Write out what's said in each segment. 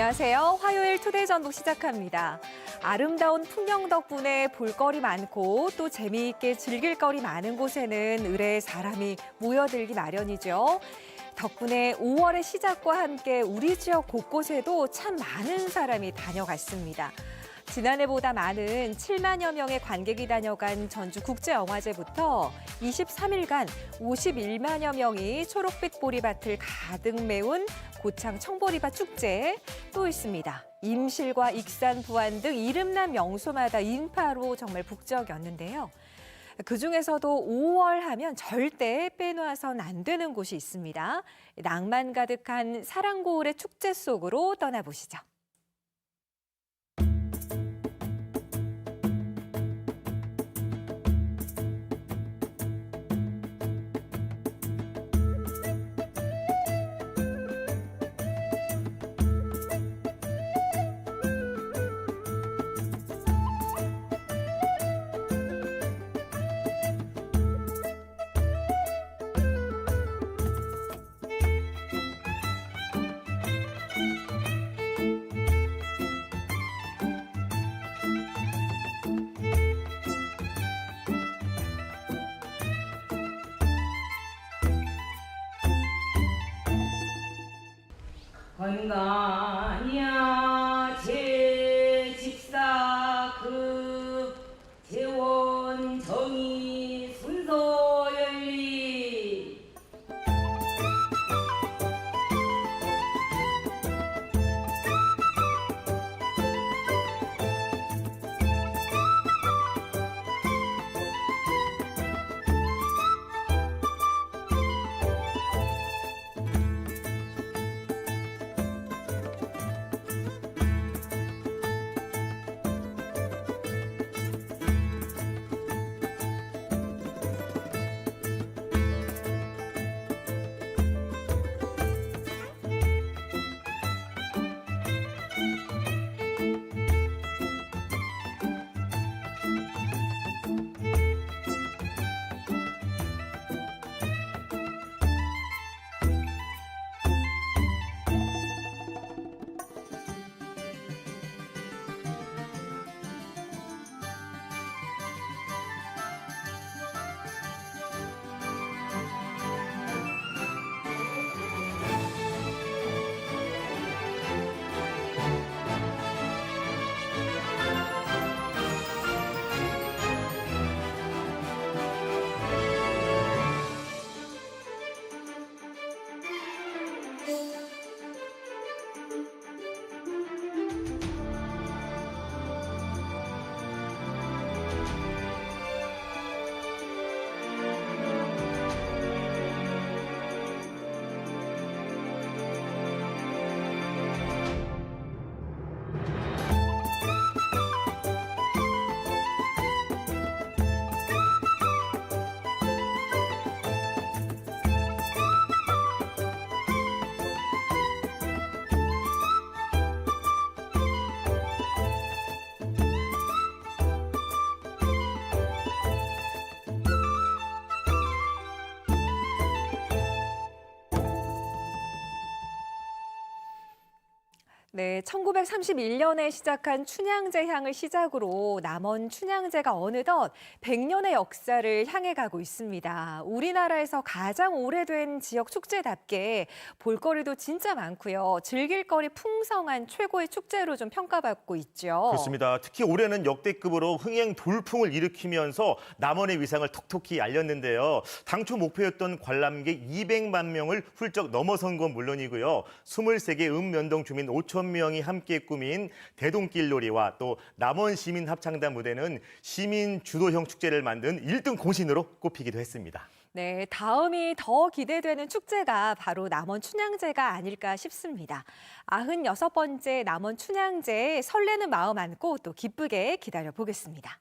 안녕하세요. 화요일 투데이 전북 시작합니다. 아름다운 풍경 덕분에 볼거리 많고 또 재미있게 즐길 거리 많은 곳에는 의뢰의 사람이 모여들기 마련이죠. 덕분에 5월의 시작과 함께 우리 지역 곳곳에도 참 많은 사람이 다녀갔습니다. 지난해보다 많은 7만여 명의 관객이 다녀간 전주국제영화제부터 23일간 51만여 명이 초록빛 보리밭을 가득 메운 고창 청보리밭 축제 또 있습니다. 임실과 익산, 부안 등 이름난 명소마다 인파로 정말 북적였는데요. 그중에서도 5월 하면 절대 빼놓아선 안 되는 곳이 있습니다. 낭만 가득한 사랑고을의 축제 속으로 떠나보시죠. 건강 네, 1931년에 시작한 춘향제 향을 시작으로 남원 춘향제가 어느덧 100년의 역사를 향해 가고 있습니다. 우리나라에서 가장 오래된 지역 축제답게 볼거리도 진짜 많고요. 즐길 거리 풍성한 최고의 축제로 좀 평가받고 있죠. 그렇습니다. 특히 올해는 역대급으로 흥행 돌풍을 일으키면서 남원의 위상을 톡톡히 알렸는데요. 당초 목표였던 관람객 200만 명을 훌쩍 넘어선 건 물론이고요. 23개 읍면동 주민 5천 명이 함께 꾸민 대동길 놀이와 또 남원 시민 합창단 무대는 시민 주도형 축제를 만든 1등 공신으로 꼽히기도 했습니다. 네, 다음이 더 기대되는 축제가 바로 남원 춘향제가 아닐까 싶습니다. 96번째 남원 춘향제 설레는 마음 안고 또 기쁘게 기다려 보겠습니다.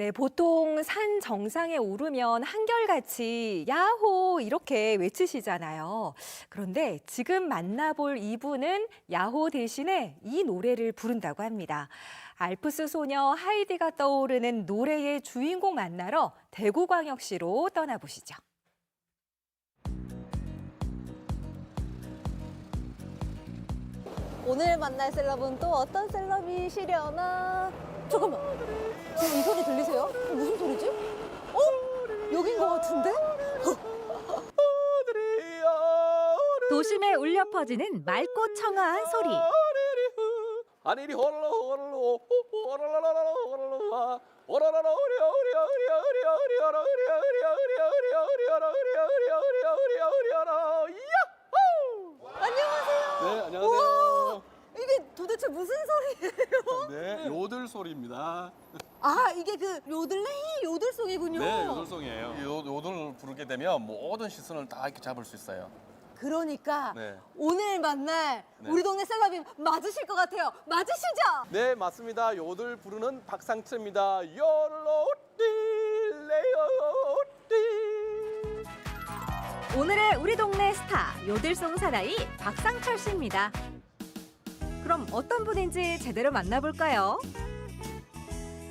네, 보통 산 정상에 오르면 한결같이 야호 이렇게 외치시잖아요. 그런데 지금 만나볼 이분은 야호 대신에 이 노래를 부른다고 합니다. 알프스 소녀 하이디가 떠오르는 노래의 주인공 만나러 대구광역시로 떠나보시죠. 오늘 만날 셀럽은 또 어떤 셀럽이시려나? 잠깐만. 지금 이 소리 들리세요? 어, 무슨 소리지? 어? 여긴 것 같은데? 도심에 울려 퍼지는 맑고 청아한 소리. 아니리 야호! 안녕하세요. 네 안녕하세요. 이게 도대체 무슨 소리예요? 네 요들 소리입니다. 아, 이게 그 요들레이 요들송이군요. 네 요들송이에요. 요 요들 부르게 되면 모든 시선을 다 이렇게 잡을 수 있어요. 그러니까 네. 오늘 만날 네. 우리 동네 셀럽이 맞으실 것 같아요. 맞으시죠? 네 맞습니다. 요들 부르는 박상철입니다. 요로띠 레요띠. 오늘의 우리 동네 스타 요들송 사나이 박상철 씨입니다. 그럼 어떤 분인지 제대로 만나볼까요?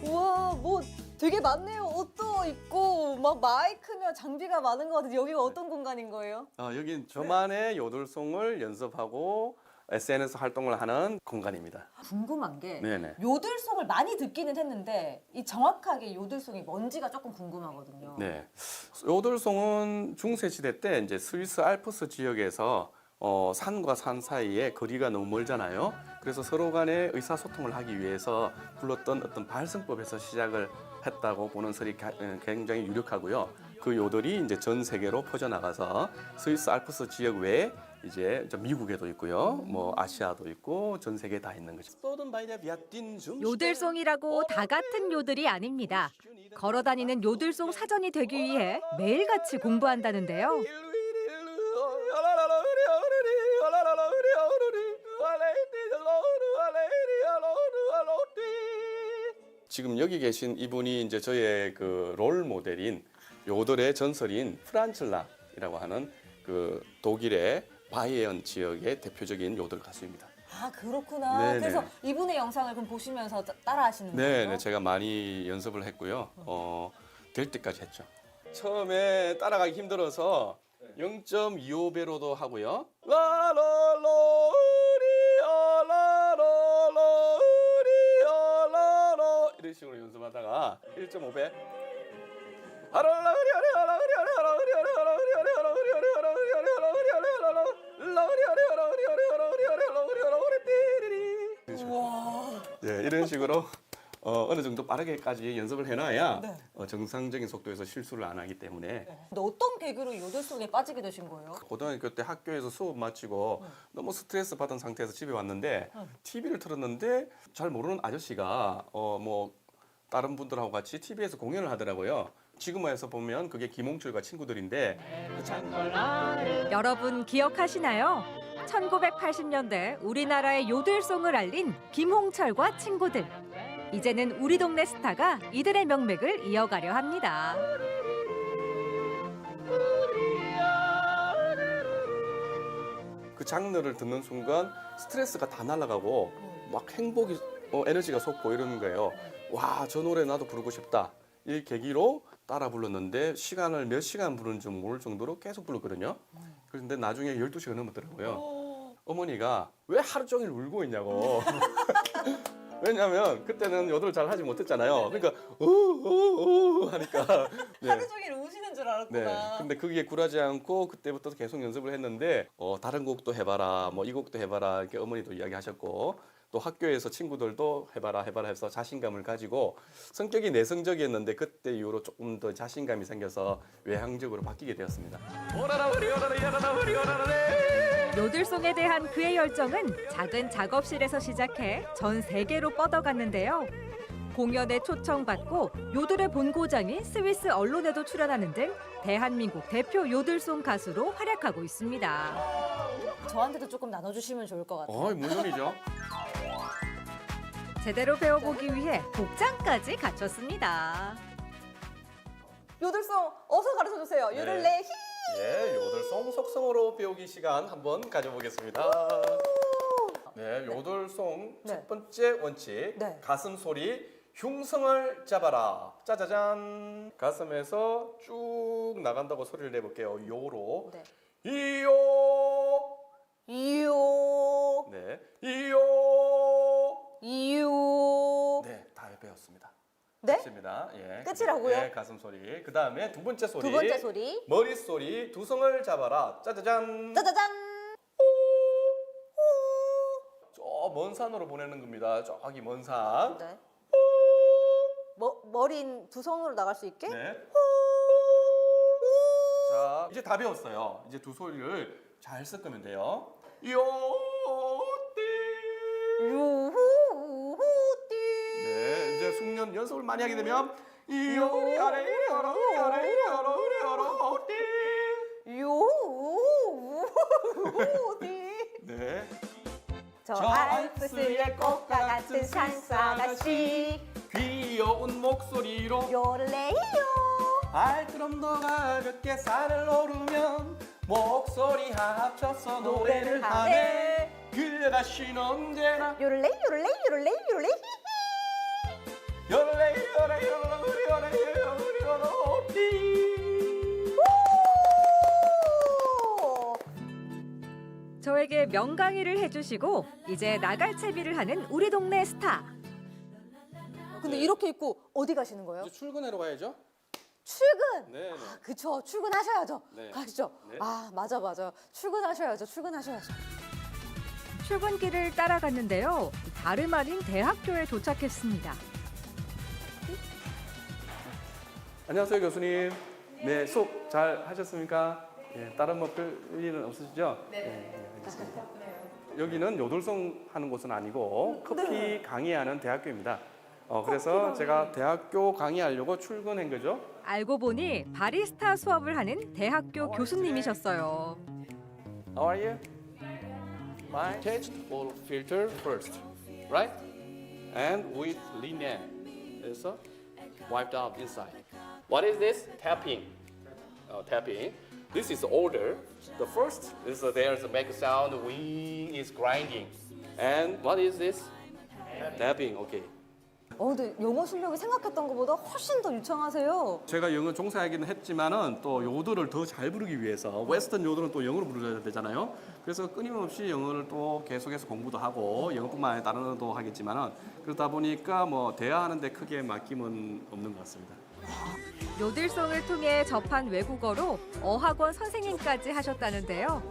우와, 뭐 되게 많네요. 옷도 입고 막 마이크며 장비가 많은 것 같은데 여기가 어떤 공간인 거예요? 아, 여긴 저만의 요들송을 연습하고 SNS 활동을 하는 공간입니다. 궁금한 게 네네. 요들송을 많이 듣기는 했는데 이 정확하게 요들송이 뭔지가 조금 궁금하거든요. 네. 요들송은 중세 시대 때 이제 스위스 알프스 지역에서 어, 산과 산 사이에 거리가 너무 멀잖아요. 그래서 서로 간에 의사소통을 하기 위해서 불렀던 어떤 발성법에서 시작을 했다고 보는 설이 가- 어, 굉장히 유력하고요. 그 요들이 이제 전 세계로 퍼져나가서 스위스 알프스 지역 외에 이제 저 미국에도 있고요. 뭐 아시아도 있고 전 세계에 다 있는 거죠. 요들송이라고 다 같은 요들이 아닙니다. 걸어다니는 요들송 사전이 되기 위해 매일같이 공부한다는데요. 지금 여기 계신 이분이 이제 저의 그 롤 모델인 요들의 전설인 프란첼라이라고 하는 그 독일의 바이에언 지역의 대표적인 요들 가수입니다. 아 그렇구나. 네네. 그래서 이분의 영상을 그럼 보시면서 따- 따라하시는 네, 거예요? 네, 제가 많이 연습을 했고요. 어, 될 때까지 했죠. 처음에 따라가기 힘들어서 0.25배로도 하고요. 라라로 이런 식으로 연습하다가 1.5배 아라라 우리야 라라 우리야 라라 우리야 라라 우리야 라라 우리야 라라 우리야 라라 우리야 라라 라라 우리야 라라 우리야 라라 우리야 라라 우리야 라라 우리 띠리리 이런 식으로. 네, 어, 어느 정도 빠르게까지 연습을 해놔야 네. 어, 정상적인 속도에서 실수를 안 하기 때문에 근데 어떤 계기로 요들송에 빠지게 되신 거예요? 고등학교 때 학교에서 수업 마치고 너무 스트레스 받은 상태에서 집에 왔는데 TV를 틀었는데 잘 모르는 아저씨가 어, 뭐 다른 분들하고 같이 TV에서 공연을 하더라고요. 지금 와서 보면 그게 김홍철과 친구들인데 여러분 기억하시나요? 1980년대 우리나라의 요들송을 알린 김홍철과 친구들. 이제는 우리 동네 스타가 이들의 명맥을 이어가려 합니다. 그 장르를 듣는 순간 스트레스가 다 날아가고 막 행복이 어, 에너지가 솟고 이러는 거예요. 와, 저 노래 나도 부르고 싶다. 이 계기로 따라 불렀는데 시간을 몇 시간 부르는지 모를 정도로 계속 불렀거든요. 그런데 나중에 12시가 넘었더라고요. 어머니가 왜 하루 종일 울고 있냐고. 왜냐면 그때는 여도를 잘 하지 못했잖아요. 그러니까 우우우 하니까 네. 하루 종일 우시는 줄 네. 알았구나. 근데 그게 굴하지 않고 그때부터 계속 연습을 했는데 어, 다른 곡도 해봐라, 뭐 이 곡도 해봐라 이렇게 어머니도 이야기하셨고 또 학교에서 친구들도 해봐라 해봐라 해서 자신감을 가지고 성격이 내성적이었는데 그때 이후로 조금 더 자신감이 생겨서 외향적으로 바뀌게 되었습니다. 요들송에 대한 그의 열정은 작은 작업실에서 시작해 전 세계로 뻗어갔는데요. 공연에 초청받고 요들의 본고장인 스위스 언론에도 출연하는 등 대한민국 대표 요들송 가수로 활약하고 있습니다. 저한테도 조금 나눠주시면 좋을 것 같아요. 어, 물론이죠. 제대로 배워보기 위해 복장까지 갖췄습니다. 요들송 어서 가르쳐 주세요. 네. 요들레 히. 예, 요들송 속성으로 배우기 시간 한번 가져보겠습니다. 네, 요들송 네. 첫 번째 원칙 네. 가슴 소리 흉성을 잡아라. 짜자잔. 가슴에서 쭉 나간다고 소리를 내볼게요. 요로. 네. 이요. 좋습니다. 예. 끝이라고요? 예, 가슴 소리. 그 다음에 두 번째 소리. 두 번째 소리. 머리 소리. 두 성을 잡아라. 짜자잔. 짜자잔. 저 먼 산으로 보내는 겁니다. 저기 먼 산. 네. 머, 머린 두 손으로 나갈 수 있게? 네. 자, 이제 다 배웠어요. 이제 두 소리를 잘 섞으면 돼요. 요띠. 유 숙련 연습을 많이 하게 되면 이요리 아래 요로 요래 요로 요로 띠. 유후후띠. 네. 저 알프스의 꽃과 같은 산사가씨 귀여운 목소리로 요레이요 발걸음도 가볍게 산을 오르면 목소리 합쳐서 노래를 하네 그 아가씨는 언제나 요레이 요레이 요레이 요레이 요래 요래 요래 요래 요래 요래 저에게 명강의를 해주시고 이제 나갈 채비를 하는 우리 동네 스타. 근데 이렇게 입고 어디 가시는 거예요? 이제 출근하러 가야죠 출근 네, 네. 그쵸 출근하셔야죠 네. 가시죠 네. 아 맞아 맞아 출근하셔야죠 출근하셔야죠 출근길을 따라갔는데요. 다름 아닌 대학교에 도착했습니다. 안녕하세요 교수님 네 수업 잘 하셨습니까? 예, 다른 뭐 별 일은 없으시죠? 네, 네, 알겠습니다. 여기는 요돌송 하는 곳은 아니고 커피 강의하는 대학교입니다. 어, 그래서 제가 대학교 강의하려고 출근한 거죠. 알고 보니 바리스타 수업을 하는 대학교 교수님이셨어요. How are you? Fine. Test or filter first, right? And with linen, so wiped out inside. What is this? Tapping. Oh, tapping. This is order. The first is uh, there's a make sound. Wing is grinding. And what is this? Tapping. Okay. 어 근데 영어 실력이 생각했던 것보다 훨씬 더 유창하세요 제가 영어 종사하기는 했지만은 또 요들을 더 잘 부르기 위해서 웨스턴 요들은 또 영어로 부르셔야 되잖아요. 그래서 끊임없이 영어를 또 계속해서 공부도 하고 영어뿐만 아니라 다른 언어도 하겠지만은 그러다 보니까 뭐 대화하는데 크게 맡김은 없는 것 같습니다. 요들송을 통해 접한 외국어로 어학원 선생님까지 하셨다는데요.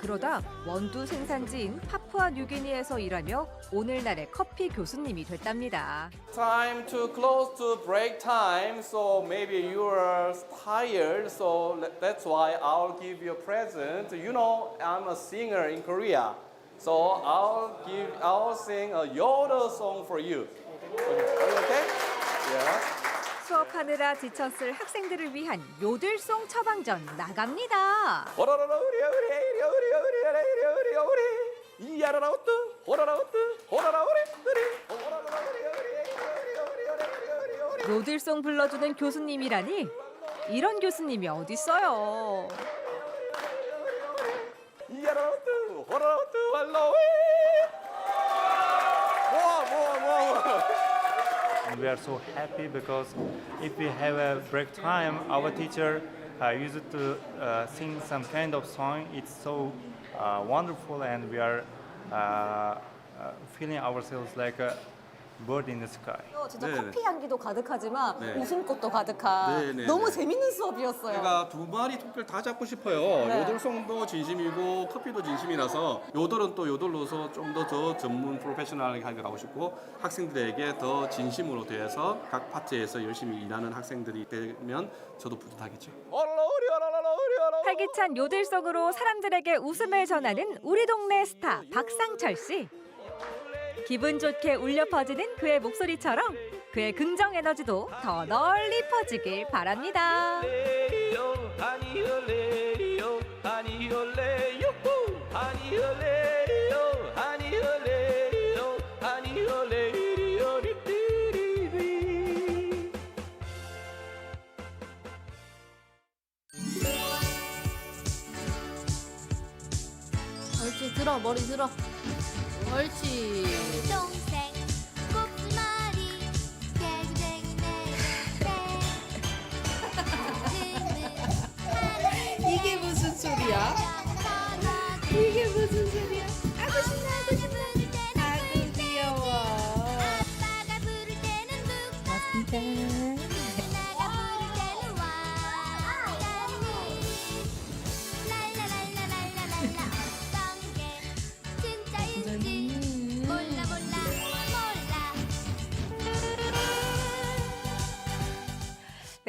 그러다 원두 생산지인 파푸아 뉴기니에서 일하며 오늘날의 커피 교수님이 됐답니다. Time to close to break time, so maybe you are tired, so that's why I'll give you a present. You know, I'm a singer in Korea, so I'll give, I'll sing a yodel song for you okay? Yeah. 수업하느라 지쳤을 학생들을 위한 요들송 처방전 나갑니다. 호라라라 우리 우리 우리 우리 우리 우리 우리 우리 이야라라 오뚜 호라라 오뚜 호라라 우리 우리 호라라 우리 우리 우리 우리 우리 우리 요들송 불러주는 교수님이라니? 이런 교수님이 어딨어요. 이야라라 오뚜 호라라 오뚜 할로윈 We are so happy because if we have a break time, our teacher uh, used to uh, sing some kind of song. It's so uh, wonderful, and we are uh, uh, feeling ourselves like a bird in the sky. 진짜 네네. 커피 향기도 가득하지만 네. 웃음꽃도 가득한 네네네. 너무 재밌는 수업이었어요 제가 두 마리 토끼를 다 잡고 싶어요. 네. 요들송도 진심이고 커피도 진심이라서 요들은 또 요들로서 좀 더 더 전문 프로페셔널하게 하고 싶고 학생들에게 더 진심으로 대해서 각 파트에서 열심히 일하는 학생들이 되면 저도 뿌듯하겠죠. 활기찬 요들송으로 사람들에게 웃음을 전하는 우리 동네 스타 박상철 씨. 기분 좋게 울려 퍼지는 그의 목소리처럼 그의 긍정 에너지도 더 널리 퍼지길 바랍니다. 들어 머리 들어 옳지 동생 개구쟁이 내구쟁이 이게 무슨 소리야?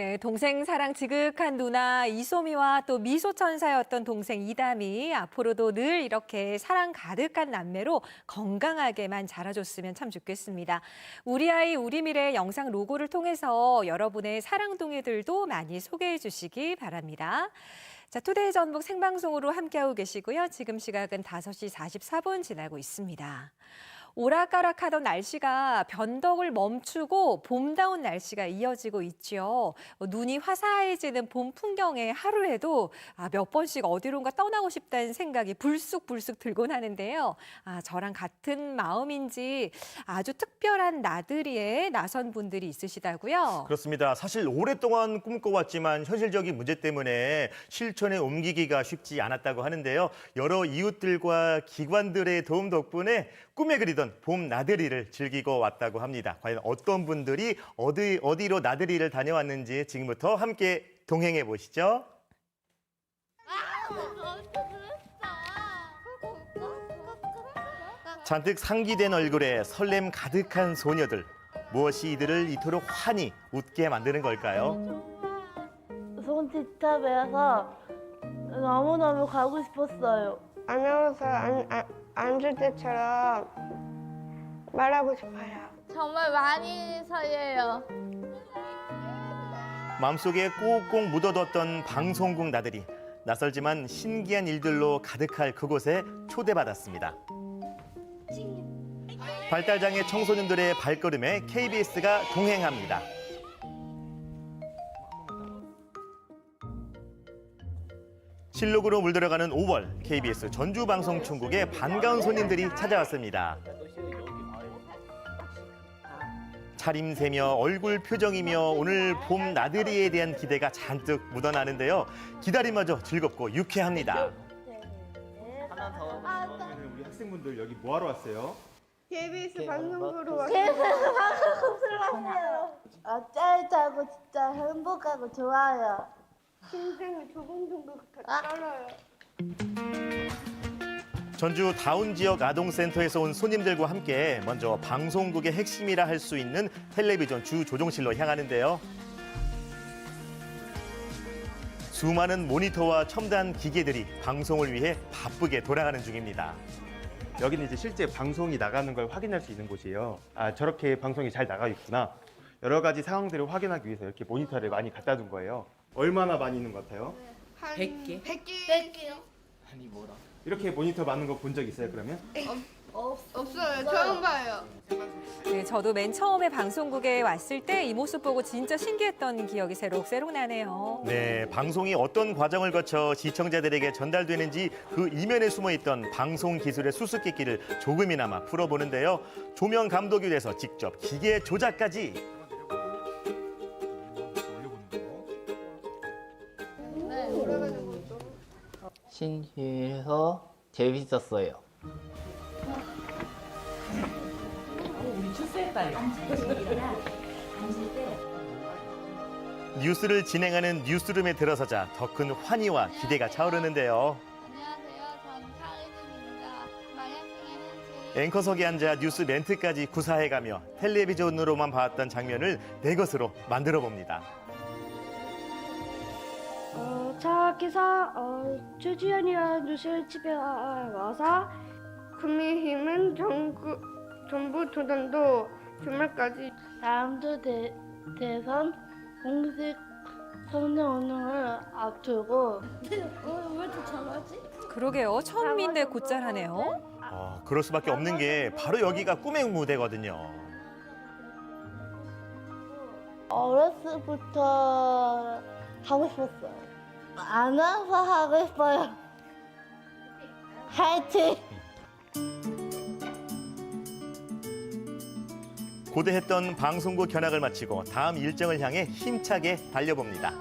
네, 동생 사랑 지극한 누나 이소미와 또 미소천사였던 동생 이담이 앞으로도 늘 이렇게 사랑 가득한 남매로 건강하게만 자라줬으면 참 좋겠습니다. 우리 아이 우리 미래 영상 로고를 통해서 여러분의 사랑둥이들도 많이 소개해 주시기 바랍니다. 자, 투데이 전북 생방송으로 함께하고 계시고요. 지금 시각은 5시 44분 지나고 있습니다. 오락가락하던 날씨가 변덕을 멈추고 봄다운 날씨가 이어지고. 어, 눈이 화사해지는 봄 풍경에 하루에도 아, 몇 번씩 어디론가 떠나고 싶다는 생각이 불쑥불쑥 들곤 하는데요. 아, 저랑 같은 마음인지 아주 특별한 나들이에 나선 분들이 있으시다고요. 그렇습니다. 사실 오랫동안 꿈꿔왔지만 현실적인 문제 때문에 실천에 옮기기가 쉽지 않았다고 하는데요. 여러 이웃들과 기관들의 도움 덕분에 꿈에 그리던 봄 나들이를 즐기고 왔다고 합니다. 과연 어떤 분들이 어디 어디로 나들이를 다녀왔는지 지금부터 함께 동행해 보시죠. 잔뜩 상기된 얼굴에 설렘 가득한 소녀들. 무엇이 이들을 이토록 환히 웃게 만드는 걸까요? 손짓탑에서 너무너무 가고 싶었어요. 아나운서 안, 안, 앉을 때처럼 말하고 싶어요. 정말 많이 설레요. 마음속에 꼭꼭 묻어뒀던 방송국 나들이 낯설지만 신기한 일들로 가득할 그곳에 초대받았습니다. 발달장애 청소년들의 발걸음에 KBS가 동행합니다. 실록으로 물들어가는 5월 KBS 전주방송총국에 반가운 손님들이 찾아왔습니다. 차림새며 얼굴 표정이며 오늘 봄 나들이에 대한 기대가 잔뜩 묻어나는데요. 기다림마저 즐겁고 유쾌합니다. 우리 학생분들 여기 뭐 하러 왔어요? KBS 방송국으로 왔어요. 방금 들어왔어요. 아, 짜릿하고 진짜 행복하고 좋아요. 심장이 두근두근 떨어요. 전주 다운 지역 아동센터에서 온 손님들과 함께 먼저 방송국의 핵심이라 할 수 있는 텔레비전 주 조종실로 향하는데요. 수많은 모니터와 첨단 기계들이 방송을 위해 바쁘게 돌아가는 중입니다. 여기는 이제 실제 방송이 나가는 걸 확인할 수 있는 곳이에요. 아 저렇게 방송이 잘 나가고 있구나. 여러 가지 상황들을 확인하기 위해서 이렇게 모니터를 많이 갖다 둔 거예요. 얼마나 많이 있는 것 같아요? 100개. 100개. 100개요? 이렇게 모니터 많은 거 본 적 있어요 그러면? 없어요. 처음 봐요. 네, 저도 맨 처음에 방송국에 왔을 때 이 모습 보고 진짜 신기했던 기억이 새록새록 나네요. 네, 방송이 어떤 과정을 거쳐 시청자들에게 전달되는지 그 이면에 숨어 있던 방송 기술의 수수께끼를 조금이나마 풀어보는데요. 조명 감독이 돼서 직접 기계 조작까지 신기해서 재밌었어요. 뉴스를 진행하는 뉴스룸에 들어서자 더 큰 환희와 기대가 차오르는데요. 앵커석에 앉아 뉴스 멘트까지 구사해가며 텔레비전으로만 봤던 장면을 내 것으로 만들어 봅니다. 어, 정확해서 어, 최주연이라는 뉴스를 집에 와서 국민힘은 전국 전부 도전도 주말까지 다음주 대, 대선 공식 성명 운동을 앞두고 왜 이렇게 잘하지? 그러게요. 처음인데 곧잘하네요. 어, 그럴 수밖에 없는 게 바로 여기가 꿈의 무대거든요. 어렸을 부터 하고 싶었어요. 아나운서 하고 싶어요. 화이팅! 고대했던 방송국 견학을 마치고 다음 일정을 향해 힘차게 달려봅니다.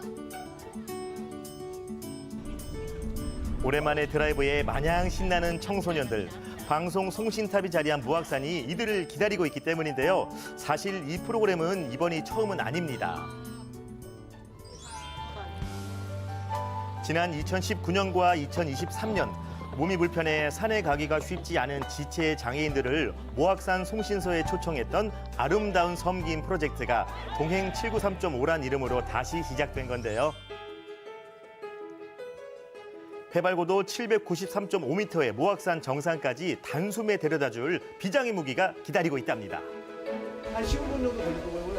오랜만에 드라이브에 마냥 신나는 청소년들. 방송 송신탑이 자리한 무악산이 이들을 기다리고 있기 때문인데요. 사실 이 프로그램은 이번이 처음은 아닙니다. 지난 2019년과 2023년 몸이 불편해 산에 가기가 쉽지 않은 지체 장애인들을 모악산 송신소에 초청했던 아름다운 섬김 프로젝트가 동행 793.5란 이름으로 다시 시작된 건데요. 해발고도 793.5m의 모악산 정상까지 단숨에 데려다줄 비장의 무기가 기다리고 있답니다. 한 15분 정도 걸릴 거고요.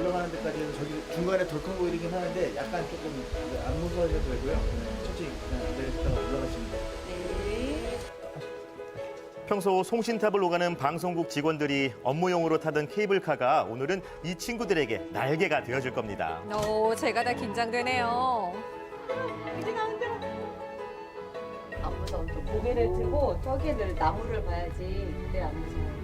올라가는 데까지는 저기 중간에 덜컹 보이긴 하는데 약간 조금 안 무서워져도 되고요. 네, 천천히 그냥 내렸다가 올라가시면 돼요. 평소 송신탑을 오가는 방송국 직원들이 업무용으로 타던 케이블카가 오늘은 이 친구들에게 날개가 되어줄 겁니다. 오, 제가 다 긴장되네요. 안 무서워. 좀 고개를 들고 저기를 나무를 봐야지. 그때 안 무서워.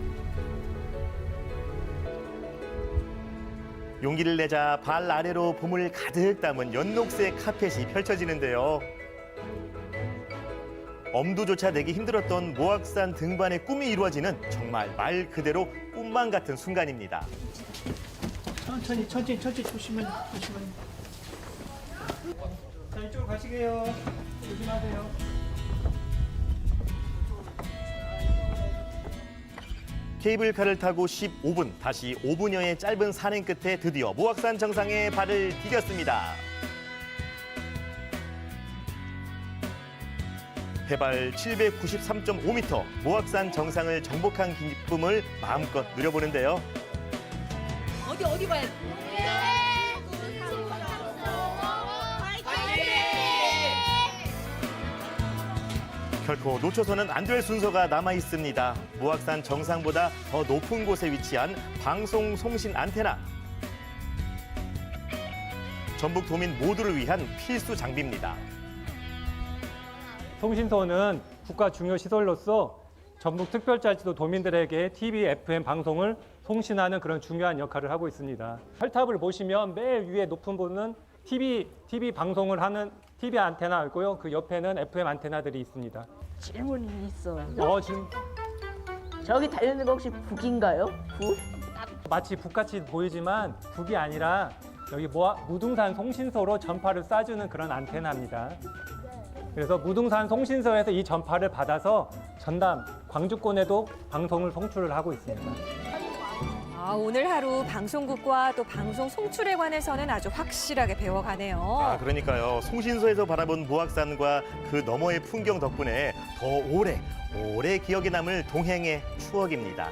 용기를 내자 발 아래로 봄을 가득 담은 연녹색 카펫이 펼쳐지는데요. 엄두조차 내기 힘들었던 모악산 등반의 꿈이 이루어지는 정말 말 그대로 꿈만 같은 순간입니다. 천천히 천천히 천천히 조심하니 조심하니. 자, 이쪽으로 가시게요. 조심하세요. 케이블카를 타고 15분, 다시 5분여의 짧은 산행 끝에 드디어 모악산 정상에 발을 디뎠습니다. 해발 793.5m 모악산 정상을 정복한 기쁨을 마음껏 누려보는데요. 어디 어디 봐야 결코 놓쳐서는 안 될 순서가 남아 있습니다. 모악산 정상보다 더 높은 곳에 위치한 방송 송신 안테나. 전북 도민 모두를 위한 필수 장비입니다. 송신소는 국가 중요 시설로서 전북 특별자치도 도민들에게 TV, FM 방송을 송신하는 그런 중요한 역할을 하고 있습니다. 혈탑을 보시면 맨 위에 높은 부분은 TV, TV 방송을 하는 TV 안테나 있고요. 그 옆에는 FM 안테나들이 있습니다. 질문이 있어요. 어, 지금 저기 달려있는 거 혹시 북인가요? 북? 마치 북같이 보이지만 북이 아니라 여기 모아, 무등산 송신소로 전파를 쏴주는 그런 안테나입니다. 그래서 무등산 송신소에서 이 전파를 받아서 전남 광주권에도 방송을 송출을 하고 있습니다. 아, 오늘 하루 방송국과 또 방송 송출에 관해서는 아주 확실하게 배워가네요. 아, 그러니까요. 송신소에서 바라본 모악산과 그 너머의 풍경 덕분에 더 오래, 오래 기억에 남을 동행의 추억입니다.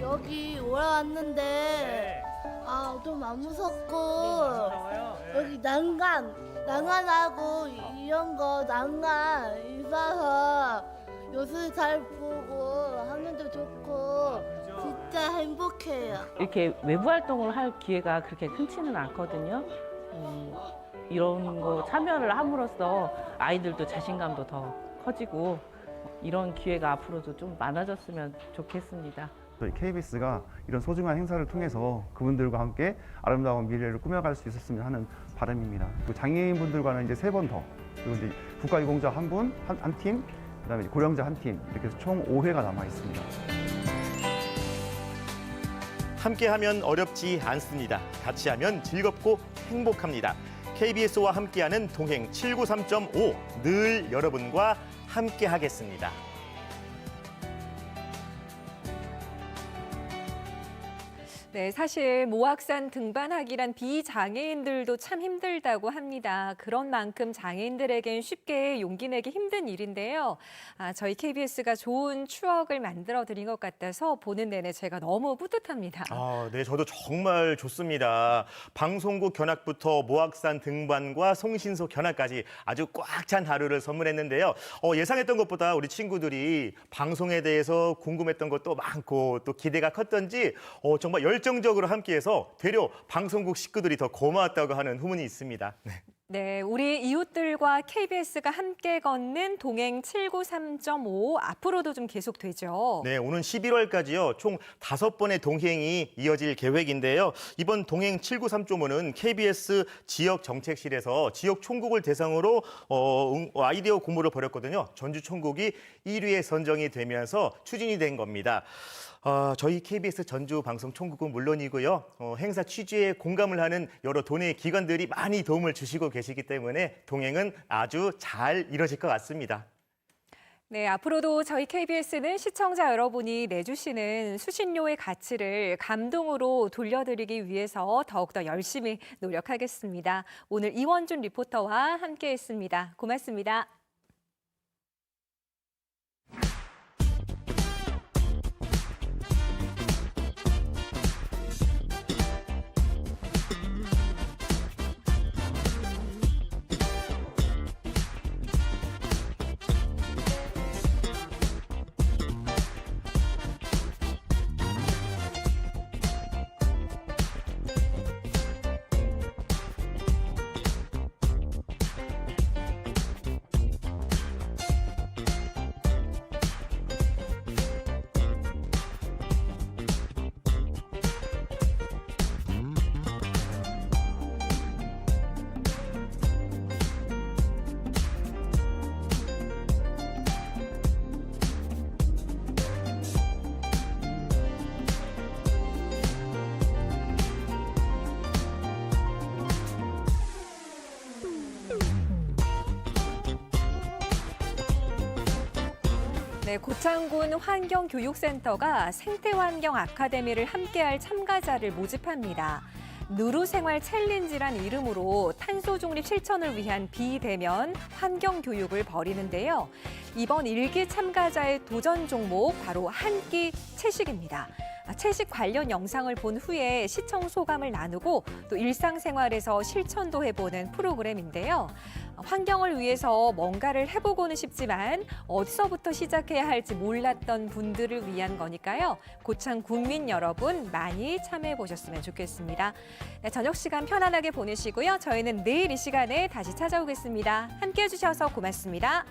여기 올라왔는데 아 좀 안 무섭고 여기 난간 난간하고 이런 거 난간 있어서 요술 잘 보고 하면도 좋고 진짜 행복해요. 이렇게 외부 활동을 할 기회가 그렇게 흔치는 않거든요. 음, 이런 거 참여를 함으로써 아이들도 자신감도 더 커지고 이런 기회가 앞으로도 좀 많아졌으면 좋겠습니다. 저희 KBS가 이런 소중한 행사를 통해서 그분들과 함께 아름다운 미래를 꾸며갈 수 있었으면 하는 바람입니다. 그리고 장애인분들과는 이제 세 번 더, 그리고 이제 국가유공자 한 분, 한, 한 팀, 그다음에 고령자 한 팀, 이렇게 해서 총 5회가 남아 있습니다. 함께하면 어렵지 않습니다. 같이 하면 즐겁고 행복합니다. KBS와 함께하는 동행 793.5 늘 여러분과 함께하겠습니다. 네, 사실 모악산 등반하기란 비장애인들도 참 힘들다고 합니다. 그런 만큼 장애인들에겐 쉽게 용기 내기 힘든 일인데요. 아, 저희 KBS가 좋은 추억을 만들어 드린 것 같아서 보는 내내 제가 너무 뿌듯합니다. 아, 네, 저도 정말 좋습니다. 방송국 견학부터 모악산 등반과 송신소 견학까지 아주 꽉 찬 하루를 선물했는데요. 어, 예상했던 것보다 우리 친구들이 방송에 대해서 궁금했던 것도 많고 또 기대가 컸던지 어, 정말 열 정적으로 함께해서 되려 방송국 식구들이 더 고마웠다고 하는 후문이 있습니다. 네. 네, 우리 이웃들과 KBS가 함께 걷는 동행 793.5 앞으로도 좀 계속되죠. 네, 오는 11월까지요. 총 다섯 번의 동행이 이어질 계획인데요. 이번 동행 793.5는 KBS 지역 정책실에서 지역 총국을 대상으로 어, 응- 아이디어 공모를 벌였거든요. 전주 총국이 1위에 선정이 되면서 추진이 된 겁니다. 어, 저희 KBS 전주 방송 총국은 물론이고요. 어, 행사 취지에 공감을 하는 여러 도내 기관들이 많이 도움을 주시고 계시기 때문에 동행은 아주 잘 이뤄질 것 같습니다. 네, 앞으로도 저희 KBS는 시청자 여러분이 내주시는 수신료의 가치를 감동으로 돌려드리기 위해서 더욱더 열심히 노력하겠습니다. 오늘 이원준 리포터와 함께했습니다. 고맙습니다. 네, 고창군 환경교육센터가 생태환경 아카데미를 함께할 참가자를 모집합니다. 누루생활 챌린지란 이름으로 탄소 중립 실천을 위한 비대면 환경 교육을 벌이는데요. 이번 일기 참가자의 도전 종목 바로 한 끼 채식입니다. 아, 채식 관련 영상을 본 후에 시청 소감을 나누고 또 일상생활에서 실천도 해보는 프로그램인데요. 환경을 위해서 뭔가를 해보고는 싶지만 어디서부터 시작해야 할지 몰랐던 분들을 위한 거니까요. 고창 국민 여러분 많이 참여해 보셨으면 좋겠습니다. 네, 저녁 시간 편안하게 보내시고요. 저희는 내일 이 시간에 다시 찾아오겠습니다. 함께 해주셔서 고맙습니다.